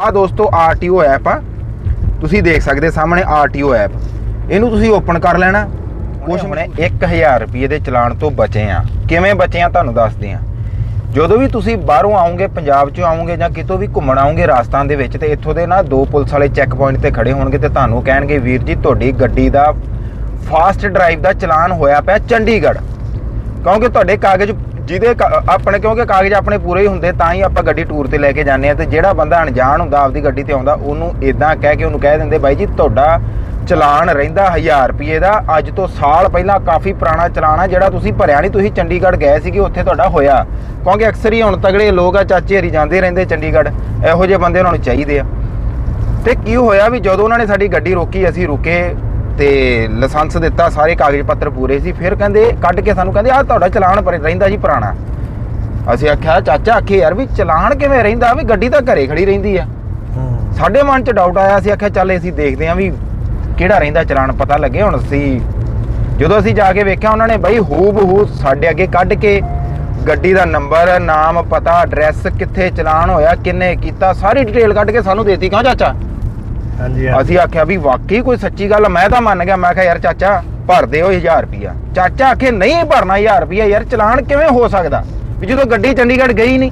ਆ ਦੋਸਤੋ RTO app ਆ। ਤੁਸੀਂ ਦੇਖ ਸਕਦੇ ਸਾਹਮਣੇ ਆਰਟੀਓ ਐਪ। ਇਹਨੂੰ ਤੁਸੀਂ ਓਪਨ ਕਰ ਲੈਣਾ। ਕੁਛ ਹੁਣੇ। 1000 ਰੁਪਏ ਦੇ ਚਲਾਨ ਤੋਂ ਬਚੇ ਆ। ਕਿਵੇਂ ਬਚੇ ਆ ਤੁਹਾਨੂੰ ਦੱਸਦੇ ਆ। ਜਦੋਂ ਵੀ ਤੁਸੀਂ ਬਾਹਰੋਂ ਆਓਗੇ ਪੰਜਾਬ ਚੋਂ ਆਓਗੇ ਜਾਂ ਕਿਤੋਂ ਵੀ ਘੁੰਮਣ ਆਓਗੇ ਰਾਜਸਥਾਨ ਦੇ ਵਿੱਚ ਤੇ ਇੱਥੋਂ ਦੇ ਨਾ ਦੋ ਪੁਲਿਸ ਵਾਲੇ ਚੈੱਕ ਪੁਆਇੰਟ ਤੇ ਖੜੇ ਹੋਣਗੇ ਤੇ ਤੁਹਾਨੂੰ ਕਹਿਣਗੇ ਵੀਰ ਜੀ ਤੁਹਾਡੀ ਗੱਡੀ ਦਾ ਫਾਸਟ ਡਰਾਈਵ ਦਾ ਚਲਾਨ ਹੋਇਆ ਪਿਆ ਚੰਡੀਗੜ੍ਹ। ਕਿਉਂਕਿ ਤੁਹਾਡੇ ਕਾਗਜ਼ ਜਿਹਦੇ ਕਾ- ਆਪਣੇ ਕਿਉਂਕਿ ਕਾਗਜ਼ ਆਪਣੇ ਪੂਰੇ ਹੀ ਹੁੰਦੇ, ਤਾਂ ਹੀ ਆਪਾਂ ਗੱਡੀ ਟੂਰ ਤੇ ਲੈ ਕੇ ਜਾਂਦੇ ਆ ਤੇ ਜਿਹੜਾ ਬੰਦਾ ਅਣਜਾਣ ਹੁੰਦਾ, ਆਪਦੀ ਗੱਡੀ ਤੇ ਆਉਂਦਾ, ਉਹਨੂੰ ਇਦਾਂ ਕਹਿ ਕੇ ਉਹਨੂੰ ਕਹਿ ਦਿੰਦੇ, ਬਾਈ ਜੀ, ਤੁਹਾਡਾ ਚਲਾਨ ਰਹਿੰਦਾ 1000 ਰੁਪਏ ਦਾ, ਅੱਜ ਤੋਂ ਸਾਲ ਪਹਿਲਾਂ ਕਾਫੀ ਪੁਰਾਣਾ ਚਲਾਨ ਆ, ਜਿਹੜਾ ਤੁਸੀਂ ਭਰਿਆ ਨਹੀਂ, ਤੁਸੀਂ ਚੰਡੀਗੜ੍ਹ ਗਏ ਸੀਗੇ, ਉੱਥੇ ਤੁਹਾਡਾ ਹੋਇਆ। ਕਿਉਂਕਿ ਅਕਸਰ ਹੀ ਹੁਣ ਤਗੜੇ ਲੋਕ ਆ, ਚਾਚੇ ਹਰੀ ਜਾਂਦੇ ਰਹਿੰਦੇ ਚੰਡੀਗੜ੍ਹ, ਇਹੋ ਜਿਹੇ ਬੰਦੇ ਉਹਨਾਂ ਨੂੰ ਚਾਹੀਦੇ ਆ। ਤੇ ਕੀ ਹੋਇਆ ਵੀ ਜਦੋਂ ਉਹਨਾਂ ਨੇ ਸਾਡੀ ਗੱਡੀ ਰੋਕੀ, ਅਸੀਂ ਰੁਕੇ ਤੇ ਲਾਇਸੈਂਸ ਦਿੱਤਾ ਸਾਰੇ ਕਾਗਜ਼ ਪੱਤਰ ਪੂਰੇ ਸੀ। ਫਿਰ ਕਹਿੰਦੇ ਕੱਢ ਕੇ ਸਾਨੂੰ ਕਹਿੰਦੇ ਆਹ ਤੁਹਾਡਾ ਚਲਾਨ ਪਰ ਰਹਿੰਦਾ ਜੀ ਪੁਰਾਣਾ। ਅਸੀਂ ਆਖਿਆ ਚਾਚਾ ਆਖੇ ਯਾਰ ਵੀ ਚਲਾਨ ਕਿਵੇਂ ਰਹਿੰਦਾ? ਵੀ ਗੱਡੀ ਤਾਂ ਘਰੇ ਖੜੀ ਰਹਿੰਦੀ ਆ। ਸਾਡੇ ਮਨ 'ਚ ਡਾਊਟ ਆਇਆ ਸੀ ਆਖਿਆ ਚੱਲ ਅਸੀਂ ਦੇਖਦੇ ਆਂ ਵੀ ਕਿਹੜਾ ਰਹਿੰਦਾ ਚਲਾਨ ਪਤਾ ਲੱਗੇ ਹੁਣ ਅਸੀਂ। ਜਦੋਂ ਅਸੀਂ ਜਾ ਕੇ ਵੇਖਿਆ ਉਹਨਾਂ ਨੇ ਬਈ ਹੂ ਬਹੂ ਸਾਡੇ ਅੱਗੇ ਕੱਢ ਕੇ ਗੱਡੀ ਦਾ ਨੰਬਰ ਨਾਮ ਪਤਾ ਐਡਰੈਸ ਕਿੱਥੇ ਚਲਾਨ ਹੋਇਆ ਕਿੰਨੇ ਕੀਤਾ ਸਾਰੀ ਡਿਟੇਲ ਕੱਢ ਕੇ ਸਾਨੂੰ ਦੇਤੀ। ਕਿਉਂ ਚਾਚਾ? ਹਾਂਜੀ ਅਸੀਂ ਆਖਿਆ ਵੀ ਵਾਕਈ ਕੋਈ ਸੱਚੀ ਗੱਲ ਮੈਂ ਤਾਂ ਮੰਨ ਗਿਆ, ਮੈਂ ਕਿਹਾ ਯਾਰ ਚਾਚਾ ਭਰ ਦਿਓ 1000 ਰੁਪਿਆ ਚਾਚਾ ਆਖੇ, ਨਹੀਂ ਭਰਨਾ 1000 ਰੁਪਿਆ ਯਾਰ ਚਲਾਨ ਕਿਵੇਂ ਹੋ ਸਕਦਾ? ਵੀ ਜਦੋਂ ਗੱਡੀ ਚੰਡੀਗੜ੍ਹ ਗਈ ਨਹੀਂ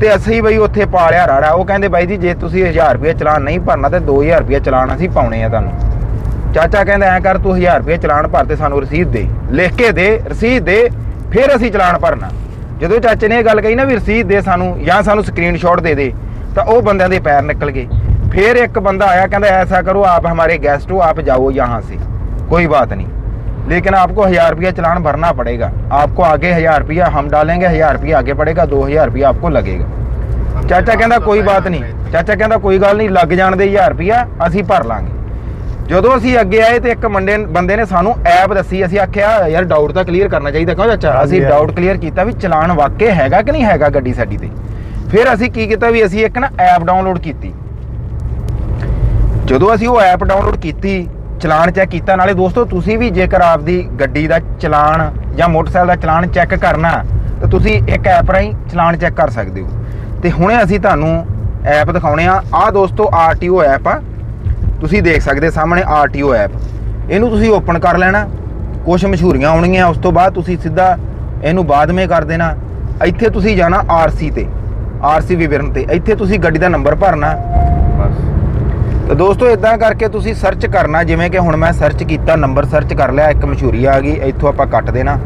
ਤੇ ਅਸੀਂ ਬਈ ਉੱਥੇ ਪਾ ਲਿਆ ਰਾੜਾ। ਉਹ ਕਹਿੰਦੇ ਬਾਈ ਜੀ, ਜੇ ਤੁਸੀਂ 1000 ਰੁਪਿਆ ਚਲਾਨ ਨਹੀਂ ਭਰਨਾ, ਤੇ 2000 ਰੁਪਿਆ ਚਲਾਨ ਅਸੀਂ ਪਾਉਣੇ ਆ ਤੁਹਾਨੂੰ। ਚਾਚਾ ਕਹਿੰਦਾ, ਐ ਕਰ, ਤੂੰ 1000 ਰੁਪਏ ਚਲਾਨ ਭਰ ਤੇ ਸਾਨੂੰ ਰਸੀਦ ਦੇ। ਲਿਖ ਕੇ ਦੇ, ਰਸੀਦ ਦੇ, ਫਿਰ ਅਸੀਂ ਚਲਾਨ ਭਰਨਾ। ਜਦੋਂ ਚਾਚੇ ਨੇ ਇਹ ਗੱਲ ਕਹੀ ਨਾ ਵੀ ਰਸੀਦ ਦੇ ਸਾਨੂੰ ਜਾਂ ਸਾਨੂੰ ਸਕਰੀਨਸ਼ਾਟ ਦੇ ਦੇ, ਤਾਂ ਉਹ ਬੰਦਿਆਂ ਦੇ ਪੈਰ ਨਿਕਲ ਗਏ। ਫਿਰ ਇੱਕ ਬੰਦਾ ਆਇਆ ਕਹਿੰਦਾ ਐਸਾ ਕਰੋ ਆਪ हमारे गेस्ट हो आप जाओ यहाँ से कोई बात नहीं लेकिन आपको हजार रुपया चलान भरना पड़ेगा आपको आगे हजार रुपया हम डालेंगे हजार रुपया आगे पड़ेगा दो हजार रुपया आपको लगेगा ਚਾਚਾ ਕਹਿੰਦਾ ਕੋਈ ਬਾਤ ਨਹੀਂ ਚਾਚਾ ਕਹਿੰਦਾ ਕੋਈ ਗੱਲ ਨਹੀਂ ਲੱਗ ਜਾਣ ਦੇ 1000 ਰੁਪਿਆ ਅਸੀਂ ਭਰ ਲਾਂਗੇ ਜਦੋਂ ਅਸੀਂ ਅੱਗੇ ਆਏ ਤੇ ਇੱਕ ਮੰਡੇ ਬੰਦੇ ਨੇ ਸਾਨੂੰ ਐਪ ਦੱਸੀ ਅਸੀਂ ਆਖਿਆ ਯਾਰ ਡਾਊਟ ਤਾਂ ਕਲੀਅਰ ਕਰਨਾ ਚਾਹੀਦਾ ਕਿਉਂ ਚਾਚਾ ਹਾਂਜੀ, ਅਸੀਂ ਹਾਂਜੀ। ਡਾਊਟ ਕਲੀਅਰ ਕੀਤਾ ਵੀ ਚਲਾਨ ਵਾਕਈ ਹੈਗਾ ਕਿ ਨਹੀਂ ਹੈਗਾ ਗੱਡੀ ਸਾਡੀ ਤੇ ਫਿਰ ਅਸੀਂ ਕੀ ਕੀਤਾ ਵੀ ਅਸੀਂ ਇੱਕ ਨਾ ਐਪ ਡਾਊਨਲੋਡ ਕੀਤੀ ਜਦੋਂ ਅਸੀਂ ਉਹ ਐਪ ਡਾਊਨਲੋਡ ਕੀਤੀ, ਚਲਾਨ ਚੈੱਕ ਕੀਤਾ, ਨਾਲੇ ਦੋਸਤੋ ਤੁਸੀਂ ਵੀ ਜੇਕਰ ਆਪਦੀ ਗੱਡੀ ਦਾ ਚਲਾਨ ਜਾਂ ਮੋਟਰਸਾਈਕਲ ਦਾ ਚਲਾਨ ਚੈੱਕ ਕਰਨਾ, ਤਾਂ ਤੁਸੀਂ ਇੱਕ ਐਪ ਰਾਹੀਂ ਚਲਾਨ ਚੈੱਕ ਕਰ ਸਕਦੇ ਹੋ। ਤੇ ਹੁਣੇ ਅਸੀਂ ਤੁਹਾਨੂੰ ਐਪ ਦਿਖਾਉਣੇ ਆ। ਆ ਦੋਸਤੋ ਆਰਟੀਓ ਐਪ ਆ। ਤੁਸੀਂ ਦੇਖ ਸਕਦੇ ਸਾਹਮਣੇ ਆਰਟੀਓ ਐਪ। ਇਹਨੂੰ ਤੁਸੀਂ ਓਪਨ ਕਰ ਲੈਣਾ। ਕੁਝ ਮਸ਼ਹੂਰੀਆਂ ਆਉਣਗੀਆਂ, ਉਸ ਤੋਂ ਬਾਅਦ ਤੁਸੀਂ ਸਿੱਧਾ ਇਹਨੂੰ ਬਾਅਦ ਵਿੱਚ ਕਰ ਦੇਣਾ। ਇੱਥੇ ਤੁਸੀਂ ਜਾਣਾ ਆਰਸੀ ਤੇ। ਆਰਸੀ ਵਿਵਰਨ ਤੇ। ਇੱਥੇ ਤੁਸੀਂ ਗੱਡੀ ਦਾ ਨੰਬਰ ਭਰਨਾ। ਤਾਂ ਦੋਸਤੋ ਇਦਾਂ ਕਰਕੇ ਤੁਸੀਂ ਸਰਚ ਕਰਨਾ, ਜਿਵੇਂ ਕਿ ਹੁਣ ਮੈਂ ਸਰਚ ਕੀਤਾ ਨੰਬਰ ਸਰਚ ਕਰ ਲਿਆ, ਇੱਕ ਮਸ਼ਹੂਰੀ ਆ ਗਈ, ਇੱਥੋਂ ਆਪਾਂ ਕੱਟ ਦੇਣਾ।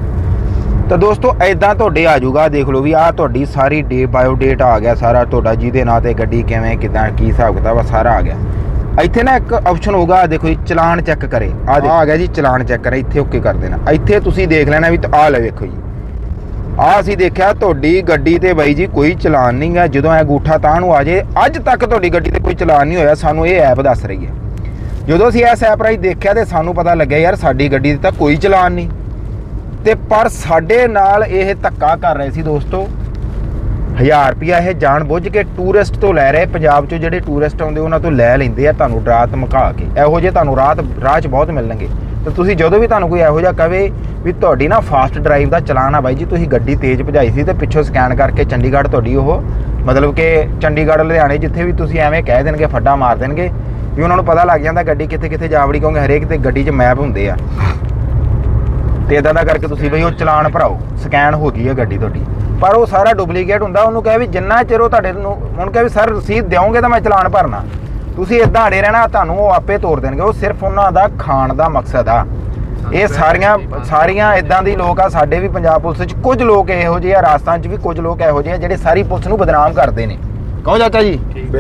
ਤਾਂ ਦੋਸਤੋ ਐਦਾਂ ਤੁਹਾਡੇ ਆ ਜਾਊਗਾ, ਦੇਖ ਲਓ ਵੀ ਆਹ ਤੁਹਾਡੀ ਸਾਰੀ ਡੇ ਬਾਇਓ ਡੇਟ ਆ ਗਿਆ ਸਾਰਾ, ਤੁਹਾਡਾ ਜਿਹਦੇ ਨਾਂ ਤੇ ਗੱਡੀ ਕਿਵੇਂ, ਕਿਦਾਂ, ਕੀ ਹਿਸਾਬ ਕਿਤਾਬ ਆ, ਸਾਰਾ ਆ ਗਿਆ। ਇੱਥੇ ਨਾ ਇੱਕ ਆਪਸ਼ਨ ਹੋਊਗਾ, ਆਹ ਦੇਖੋ ਜੀ, ਚਲਾਨ ਚੈੱਕ ਕਰੇ। ਆ ਆ ਗਿਆ ਜੀ, ਚਲਾਨ ਚੈੱਕ ਕਰੇ, ਇੱਥੇ ਓਕੇ ਕਰ ਦੇਣਾ। ਇੱਥੇ ਤੁਸੀਂ ਦੇਖ ਲੈਣਾ ਵੀ ਆ ਲੈ ਵੇਖੋ ਜੀ। ਆ ਅਸੀਂ ਦੇਖਿਆ ਤੁਹਾਡੀ ਗੱਡੀ ਤੇ ਬਾਈ ਜੀ ਕੋਈ ਚਲਾਨ ਨਹੀਂ ਹੈ। ਜਦੋਂ ਐ ਗੂਠਾ ਤਾਂ ਨੂੰ ਆ ਜੇ, ਅੱਜ ਤੱਕ ਤੁਹਾਡੀ ਗੱਡੀ ਤੇ ਕੋਈ ਚਲਾਨ ਨਹੀਂ ਹੋਇਆ। ਸਾਨੂੰ ਇਹ ਐਪ ਦੱਸ ਰਹੀ ਹੈ। ਜਦੋਂ ਅਸੀਂ ਇਸ ਐਪ ਰਾਹੀਂ ਦੇਖਿਆ ਤੇ ਸਾਨੂੰ ਪਤਾ ਲੱਗਿਆ ਯਾਰ ਸਾਡੀ ਗੱਡੀ ਤੇ ਤਾਂ ਕੋਈ ਚਲਾਨ ਨਹੀਂ। ਤੇ ਪਰ ਸਾਡੇ ਨਾਲ ਇਹ ਧੱਕਾ ਕਰ ਰਹੇ ਸੀ ਦੋਸਤੋ। 1000 ਰੁਪਿਆ ਇਹ ਜਾਣ ਬੁੱਝ ਕੇ ਟੂਰਿਸਟ ਤੋਂ ਲੈ ਰਹੇ। ਪੰਜਾਬ ਚੋਂ ਜਿਹੜੇ ਟੂਰਿਸਟ ਆਉਂਦੇ, ਉਹਨਾਂ ਤੋਂ ਲੈ ਲੈਂਦੇ ਆ ਤੁਹਾਨੂੰ ਰਾਤ ਧਮਕਾ ਕੇ। ਇਹੋ ਜਿਹੇ ਤੁਹਾਨੂੰ ਰਾਤ, ਰਾਹ 'ਚ ਬਹੁਤ ਮਿਲਣਗੇ। ਤੇ ਤੁਸੀਂ ਜਦੋਂ ਵੀ ਤੁਹਾਨੂੰ ਕੋਈ ਇਹੋ ਜਿਹਾ ਕਵੇ ਵੀ ਤੁਹਾਡੀ ਨਾ ਫਾਸਟ ਡਰਾਈਵ ਦਾ ਚਲਾਨ ਆ ਬਾਈ ਜੀ, ਤੁਸੀਂ ਗੱਡੀ ਤੇਜ਼ ਭਜਾਈ ਸੀ ਤੇ ਪਿੱਛੋਂ ਸਕੈਨ ਕਰਕੇ ਚੰਡੀਗੜ੍ਹ ਤੁਹਾਡੀ ਉਹ ਮਤਲਬ ਕਿ ਚੰਡੀਗੜ੍ਹ, ਲੁਧਿਆਣੇ ਜਿੱਥੇ ਵੀ ਤੁਸੀਂ ਐਵੇਂ ਕਹਿ ਦੇਣਗੇ, ਫੱਡਾ ਮਾਰ ਦੇਣਗੇ, ਵੀ ਉਹਨਾਂ ਨੂੰ ਪਤਾ ਲੱਗ ਜਾਂਦਾ ਗੱਡੀ ਕਿੱਥੇ ਕਿੱਥੇ ਜਾਵੜੀ ਕਿਉਂਕਿ ਹਰੇਕ ਤੇ ਗੱਡੀ 'ਚ ਮੈਪ ਹੁੰਦੇ ਆ। ਤੇ ਇਦਾਂ ਦਾ ਕਰਕੇ ਤੁਸੀਂ ਬਈ ਉਹ ਚਲਾਨ ਭਰਾਓ ਸਕੈਨ ਹੋ ਗਈ ਹੈ ਗੱਡੀ ਤੁਹਾਡੀ। ਪਰ ਉਹ ਸਾਰਾ ਡੁਪਲੀਕੇਟ ਹੁੰਦਾ, ਉਹਨੂੰ ਕਹੇ ਵੀ ਜਿੰਨਾ ਚਿਰ ਉਹ ਤੁਹਾਡੇ ਨੂੰ ਹੁਣ ਕਹੇ ਵੀ, ਸਰ, ਰਸੀਦ ਦਿਓਗੇ ਤਾਂ ਮੈਂ ਚਲਾਨ ਭਰਨਾ। ਤੁਸੀਂ ਇਦਾਂ ਅੜੇ ਰਹਿਣਾ ਤੁਹਾਨੂੰ ਉਹ ਆਪੇ ਤੋੜ ਦੇਣਗੇ। ਉਹ ਸਿਰਫ ਉਹਨਾਂ ਦਾ ਖਾਣ ਦਾ ਮਕਸਦ ਆ। ਇਹ ਸਾਰੀਆਂ ਸਾਰੀਆਂ ਇਦਾਂ ਦੀ ਲੋਕ ਆ ਸਾਡੇ ਵੀ ਪੰਜਾਬ ਪੁਲਿਸ 'ਚ ਕੁਝ ਲੋਕ ਇਹੋ ਜਿਹੇ ਆ ਰਾਜਸਥਾਨ 'ਚ ਵੀ ਕੁਝ ਲੋਕ ਇਹੋ ਜਿਹੇ ਆ ਜਿਹੜੇ ਸਾਰੀ ਪੁਲਿਸ ਨੂੰ ਬਦਨਾਮ ਕਰਦੇ ਨੇ। ਕਹੋ ਚਾਚਾ ਜੀ ਠੀਕ।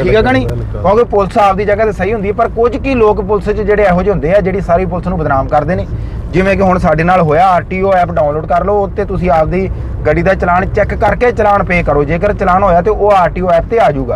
ਹੈ ਬਿਲਕੁਲ। ਕਿਉਂਕਿ ਪੁਲਿਸ ਆਪਦੀ ਜਗ੍ਹਾ ਤੇ ਸਹੀ ਹੁੰਦੀ ਹੈ ਪਰ ਕੁਝ ਕੀ ਲੋਕ ਪੁਲਿਸ 'ਚ ਜਿਹੜੇ ਇਹੋ ਜਿਹੇ ਹੁੰਦੇ ਆ ਜਿਹੜੀ ਸਾਰੀ ਪੁਲਿਸ ਨੂੰ ਬਦਨਾਮ ਕਰਦੇ ਨੇ? ਜਿਵੇਂ ਕਿ ਹੁਣ ਸਾਡੇ ਨਾਲ ਹੋਇਆ ਆਰਟੀਓ ਐਪ ਡਾਊਨਲੋਡ ਕਰ ਲਓ ਉੱਤੇ ਤੁਸੀਂ ਆਪਦੀ ਗੱਡੀ ਦਾ ਚਲਾਨ ਚੈੱਕ ਕਰਕੇ ਚਲਾਨ ਪੇ ਕਰੋ। ਜੇਕਰ ਚਲਾਨ ਹੋਇਆ ਤੇ ਉਹ ਆਰਟੀਓ ਐਪ ਤੇ ਆ ਜਾਊਗਾ।